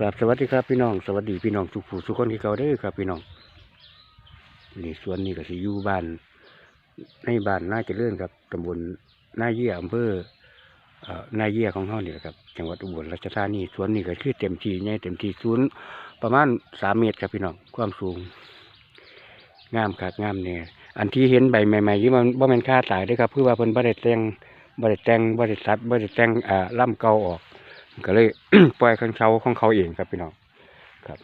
ครับสวัสดีครับพี่น้องสวัสดีพี่น้องทุกผู้ทุกคนที่เขาเด้ครับ พี่น้องนี่สวนนี่ก็สิอยู่บ้านในบ้านน่าจะเลื่อนครับตำบลนาเยี่ยอำเภอเอ่อนาเยี่ยของเฮาเนี่แหละครับจังหวัดอุบลราชธานีสวนนี่ก็คือเต็มที่ใหญ่เต็มที่สูงประมาณสามเมตรครับพี่น้องความสูง งามคักงามเนี่ยอันที่เห็นใบใหม่ๆที่มันบ่แม่นค่าตายด้อครับคือว่าเพิ่นบ่ได้แต่งบ่ได้แต่งบ่ได้ตัดบ่ได้แต่งอ่าล่ำเก่าออก ก็เลยปล่อยข้างเขาของเขาเองครับพี่น้องครับ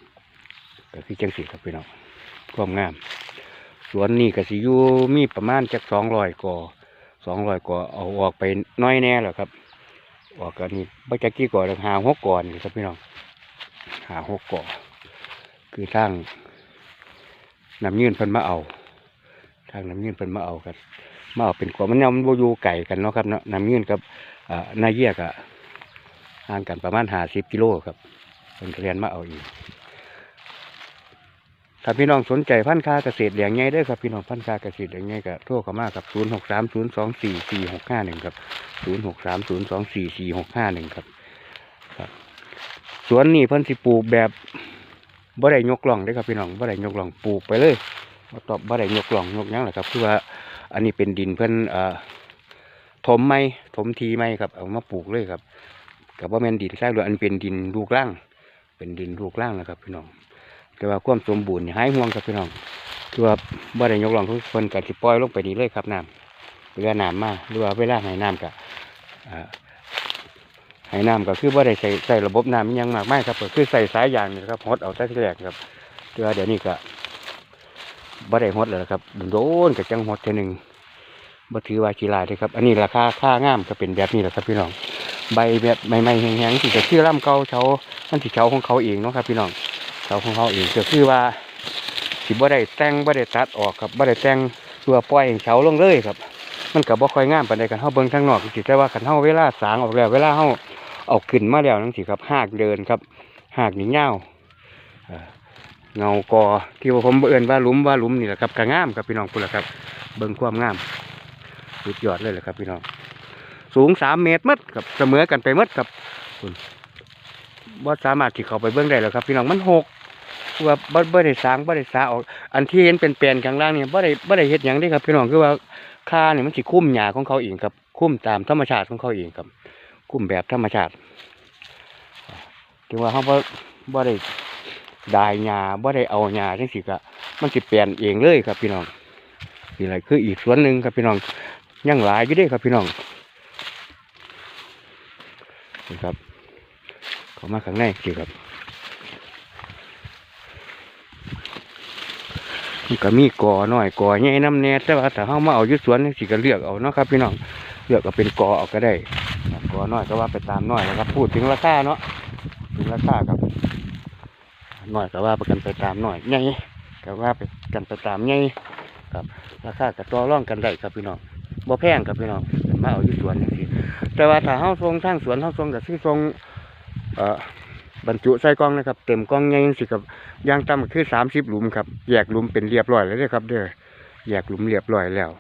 ก็คือจังสีครับพี่น้องความงาม สวนนี่ก็สิอยู่มีประมาณจักสองร้อยก่อสองร้อยก่อเอาออกไปน้อยแน่แล้วครับ ออกกันนี่บัจักกี่ก่อหาหกก่อนครับพี่น้องหาหกก่อคือทางน้ำยื่นเพิ่นมาเอา ทางน้ำยื่นเพิ่นมาเอากันมาเอาเป็นก่อมันยังมันบ่อยู่ไก่กันเนาะครับเนาะน้ำยืนกับอ่านาเยียกอะ ห่างกันประมาณหาสิบกิโลครับเป็นเรียนมาเอาอีกถ้าพี่น้องสนใจพันธุ์ค้าเกษตรอย่างไงเด้ครับพี่น้องพันธุ์ค้าเกษตรอย่างไงก็โทรเข้ามากับศูนย์หกสามศูนย์สองสี่สี่หกห้าหนึ่งครับศูนย์หกสามศูนย์สองสี่สี่หกห้าหนึ่งครับครับสวนนี่เพิ่นสิปลูกแบบบ่ได้ยกล่องเด้ครับพี่น้องบ่ได้ยกล่องปลูกไปเลยบ่ตอบบ่ได้ยกล่องยกยังแหละครับคือว่าอันนี้เป็นดินเพิ่นเอ่อถมไม้ถมทีไม้ครับเอามาปลูกเลยครับ กับว่าแม่นดินทรายหรืออันเป็นดินลูกล่างเป็นดินลูกล่างนะครับพี่น้องแต่ว่าความสมบูรณ์หายห่วงครับพี่น้องคือว่าบ่ได้ยกรองทุกคนกับสิปล่อยลงไปนี่เลยครับน้ำเรือน้ำมาหรือว่าเวลาให้น้ำกับให้น้ำก็คือบ่ได้ใส่ใส่ระบบน้ำอิหยังมากไม่ครับก็คือใส่สายยางนี่ครับฮดเอาแต่ที่แรกครับแต่ว่าเดี๋ยวนี้ก็บ่ได้ฮดแล้วครับโดนกับจังฮดเท่อหนึงบ่ถือว่ากีฬาเลยครับ อันนี้ราคาค่างามก็เป็นแบบนี้แหละครับพี่น้อง ใบแบบใหม่ๆแห้งๆที่จะคือร่ำเก่าเฉามันสิเฉาของเขาเองเนาะครับพี่น้องเฉาของเขาเองก็คือว่าสิบ่ได้แต่งบ่ได้ตัดออกครับบ่ได้แต่งตัวปล่อยให้เฉาลงเลยครับ มันก็บ่ค่อยงามปานใดกันเฮาเบิ่งทางนอกสิแต่ว่าคันเฮาเวลาสางออกแล้วเวลาเฮาเอาขึ้นมาแล้วจังซี่ครับหากเดินครับหากนี่ยาเอ่อเงากอที่ว่าผมเอื่นว่าลุมว่าลุมนี่แหละครับก็งามครับพี่น้องพุ่นล่ะครับ เบิ่งความงามสุดยอดเลยแหละครับพี่น้อง สูงสามเมตรมัดครับเสมอกันไปมัดครับคุณบ่สามารถที่เขาไปเบื้องได้แล้วครับ พี่น้องมันหกว่าบ่บ่ได้สางบ่ได้สาออก อันที่เห็นเป็นแปลนข้างล่างเนี่ยบ่ได้บ่ได้เฮ็ดหยังเด้ครับ พี่น้องคือว่าค่านี่ยมันสิคุ้มหญ้าของเขาเองครับ คุ้มตามธรรมชาติของเขาเองครับ คุ้มแบบธรรมชาติถึงว่าเขาบ่บ่ได้ดายหญ้าบ่ได้เอาหญ้าจังซี่ก็มันสิเปลี่ยนเองเลยครับพี่น้องนี่แหละคืออีกส่วนหนึ่งครับพี่น้องยังหลายอยู่ด้ครับพี่น้อง นี่ครับ เข้ามาข้างในสิครับมันก็มีกอหน่อยกอใหญ่น้ำแน่แต่ว่าถ้าเฮามาเอายุสวนสิก็เลือกเอาเนาะครับ พี่น้องเลือกเอาเป็นกอเอาก็ได้กอหน้อยก็ว่าไปตามหน้อยนะครับ พูดถึงราคาเนาะถึงราคาครับหน้อยก็ว่าไปกันไปตามหน้อยใหญ่ก็ว่าไปกันไปตามใหญ่ครับราคาก็ต่อรองกันได้ครับพี่น้องบ่แพงครับพี่น้อง มาเอาอยุสวนนี่แต่ว่าถ้าเฮาทรงทางสวนเฮาทรงก็คือทรงเอ่อบรรจุใส่กล่องนะครับ เต็มกล่องใหญ่จังซี่ครับย่างต่ำคือ30หลุมครับแยกหลุมเป็นเรียบร้อยแล้วเด้ครับ เด้อแยกหลุมเรียบร้อยแล้ว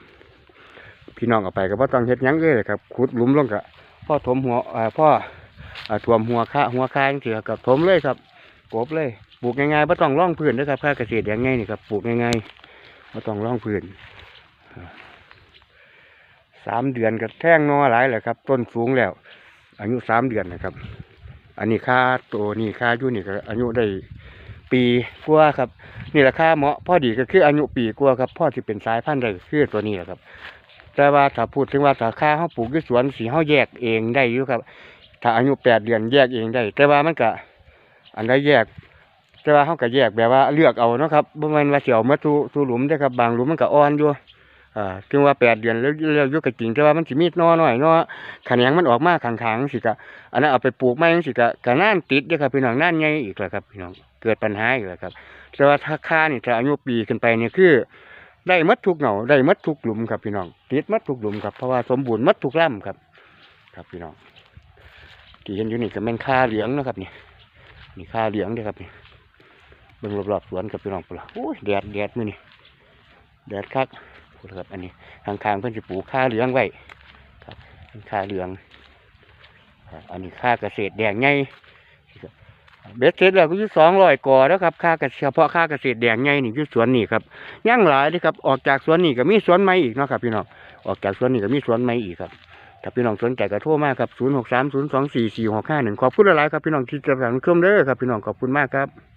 พี่น้องเอาไปก็บ่ต้องเฮ็ดหยังเลยครับขุดหลุมลงก็พ่อถมหัวพ่อเอ่วมหัวค่าหัวค่างซี่ครับถมเลยครับกบเลยปลูกง่ายๆบ่ต้องร่องพื้นเด้อครับค่าเกษตรอย่างง่ายนี่ครับปลูกง่ายๆบ่ต้องร่องพื้น สามเดือนก็แท่งนอหลายแหละครับ ต้นสูงแล้ว อายุสามเดือนนะครับ อันนี้ค่าตัวนี่ค่ายู่นี่ก็อายุได้ปีกว่าครับ นี่แหละค่าเหมาะพ่อดีก็คืออายุปีกว่าครับพ่อที่เป็นสายพันธุ์ได้คือตัวนี้แหละครับ แต่ว่าถ้าพูดถึงว่าถ้าค่าเขาปลูกที่สวนสีเขาแยกเองได้อยู่ครับ ถ้าอายุแปดเดือนแยกเองได้ แต่ว่ามันก็อันใดแยก แต่ว่าเขาก็แยกแบบว่าเลือกเอาเนาะครับบ่แม่นว่าเสียวมาสู่สู่หลุมได้ครับบางหลุมมันก็อ่อนอยู่ อ่าถึงว่าแปดเดือนแล้วแล้วยุกจริงแต่ว่ามันสิมีหนอหน่อยหนอขะแหนงมันออกมาขางๆสิกะอันนั้นเอาไปปลูกไม้สิกะกะน่านติดเด้อครับพี่น้องน่านใหญ่อีกแล้วครับพี่น้องเกิดปัญหาอีกแล้วครับ แต่ว่าถ้าค่านี่ถ้าอายุปีขึ้นไปเนี่ยคือ ได้มัดทุกเหงาได้มัดทุกหลุมครับพี่น้องติดมัดทุกหลุมครับเพราะว่าสมบูรณ์มัดทุกลำครับ ครับพี่น้องที่เห็นอยู่นี่ก็เป็นค่าเหลืองนะครับนี่นี่ค่าเหลืองเด้อครับนี่เบิ่งรอบๆสวนครับพี่น้องปุ่นละโอ้ยแดดแดดมื้อนี่แดดคัก พูดครับอันนี้ทางคางๆเพิ่อนจะปลูกข้าเหลืองไว้ครับข้าเหลืองอันนี้ข้าเกษตรแดงไงเบ็ดเสร็จแล้วก็ยู่สองร้อยก่อแล้วครับ ค่าเกษตรเฉพาะค่าเกษตรแดงใหนี่อยู่สวนนี่ครับย่างหลายเลยครับ ออกจากสวนนี่ก็มีสวนใหม่อีกเนาะครับพี่น้องออกจากสวนนี่ก็มีสวนใหม่อีกครับถ้าพี่น้องสนใจก็โทรมาครับศูนย์หกสามศูนย์สองสี่สี่หกห้าหนึ่งขอบคุณหลายครับพี่น้องที่จะรับชมเด้อครับพี่น้องขอบคุณมากครับ